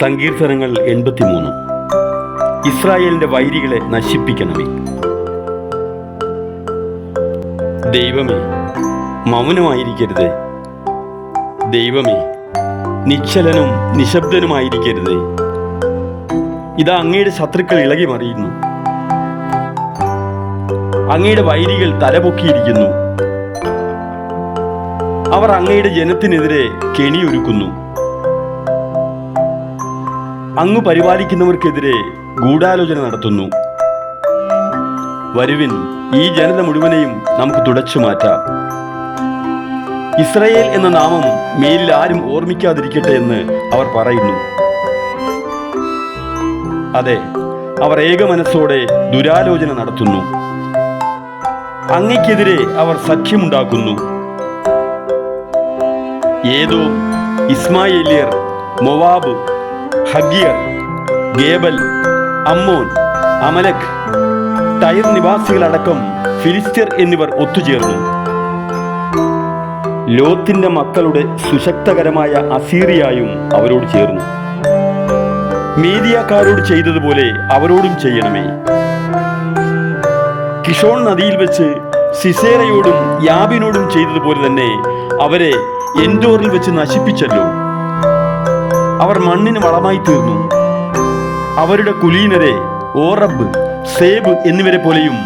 സങ്കീർത്തനങ്ങൾ എൺപത്തിമൂന്ന്. ഇസ്രായേലിന്റെ വൈരികളെ നശിപ്പിക്കണമേ. ദൈവമേ മൗനമായിരിക്കരുത്. ദൈവമേ നിശ്ചലനും നിശബ്ദനുമായിരിക്കരുത്. ഇതാ അങ്ങയുടെ ശത്രുക്കൾ ഇളകി മറിയുന്നു. അങ്ങയുടെ വൈരികൾ തലപൊക്കിയിരിക്കുന്നു. അവർ അങ്ങയുടെ ജനത്തിനെതിരെ കെണിയൊരുക്കുന്നു. അങ്ങ് പരിപാലിക്കുന്നവർക്കെതിരെ ഗൂഢാലോചന നടത്തുന്നു. വരുവിൻ ഈ ജനത മുഴുവനെയും നമുക്ക് തുടച്ചു മാറ്റാം. ഇസ്രയേൽ എന്ന നാമം മേലിൽ ആരും ഓർമ്മിക്കാതിരിക്കട്ടെ എന്ന് അവർ പറയുന്നു. അതെ അവർ ഏക മനസ്സോടെ ദുരാലോചന നടത്തുന്നു. അങ്ങയ്ക്കെതിരെ അവർ സഖ്യമുണ്ടാക്കുന്നു. ഏതോ ഇസ്മായേലിയർ മൊവാബ് ഹഗിയർ ഗേബൽ അമ്മോൻ അമലക് ടയർ നിവാസികളടക്കം ഫിലിസ്ത്യർ എന്നിവർ ഒത്തുചേർന്നു. ലോത്തിന്റെ മക്കളുടെ സുശക്തകരമായ അസീറിയായും അവരോട് ചേർന്നു. മീഡിയക്കാരോട് ചെയ്തതുപോലെ അവരോടും ചെയ്യണമേ. കിഷോൺ നദിയിൽ വെച്ച് സിസേറയോടും യാബിനോടും ചെയ്തതുപോലെ തന്നെ അവരെ എൻഡോറിൽ വെച്ച് നശിപ്പിച്ചല്ലോ. അവർ മണ്ണിന് വളമായി തീർന്നു. അവരുടെ കുലീനരെ ഓറബ് സേബ് എന്നിവരെ പോലെയും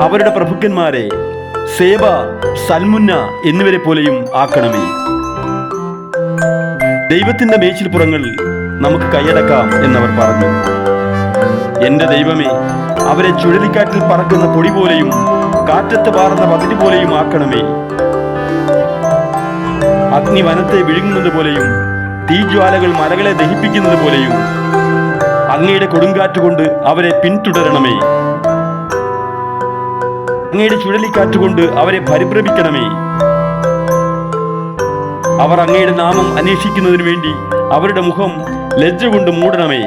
അവരുടെ പ്രഭുക്കന്മാരെ സേബ സൽമുന്ന എന്നിവരെ പോലെയും ആക്കണമേ. ദൈവത്തിന്റെ മേച്ചിൽപ്പുറങ്ങൾ നമുക്ക് കൈയടക്കാം എന്നവർ പറഞ്ഞു. എന്റെ ദൈവമേ അവരെ ചുഴലിക്കാറ്റിൽ പറക്കുന്ന പൊടി പോലെയും കാറ്റത്ത് പാറുന്ന പതിരി പോലെയും ആക്കണമേ. അഗ്നി വനത്തെ വിഴുങ്ങുന്നത് പോലെയും തീജ്വാലകൾ മലകളെ ദഹിപ്പിക്കുന്നത് പോലെയും അങ്ങയുടെ കൊടുങ്കാറ്റ് കൊണ്ട് അവരെ പിന്തുടരണമേ. അങ്ങയുടെ ചുഴലിക്കാറ്റ് കൊണ്ട് അവരെ പരിഭ്രമിക്കണമേ. അവർ അങ്ങയുടെ നാമം അന്വേഷിക്കുന്നതിനു വേണ്ടി അവരുടെ മുഖം ലജ്ജ കൊണ്ട് മൂടണമേ.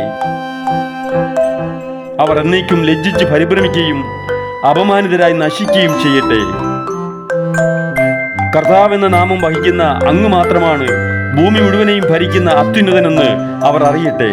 അവർ എന്നേക്കും ലജ്ജിച്ച് പരിഭ്രമിക്കുകയും അപമാനിതരായി നശിക്കുകയും ചെയ്യട്ടെ. കർത്താവ് എന്ന നാമം വഹിക്കുന്ന അങ്ങ് മാത്രമാണ് ഭൂമി മുഴുവനെയും ഭരിക്കുന്ന അത്യുന്നതനെന്ന് അവർ അറിയട്ടെ.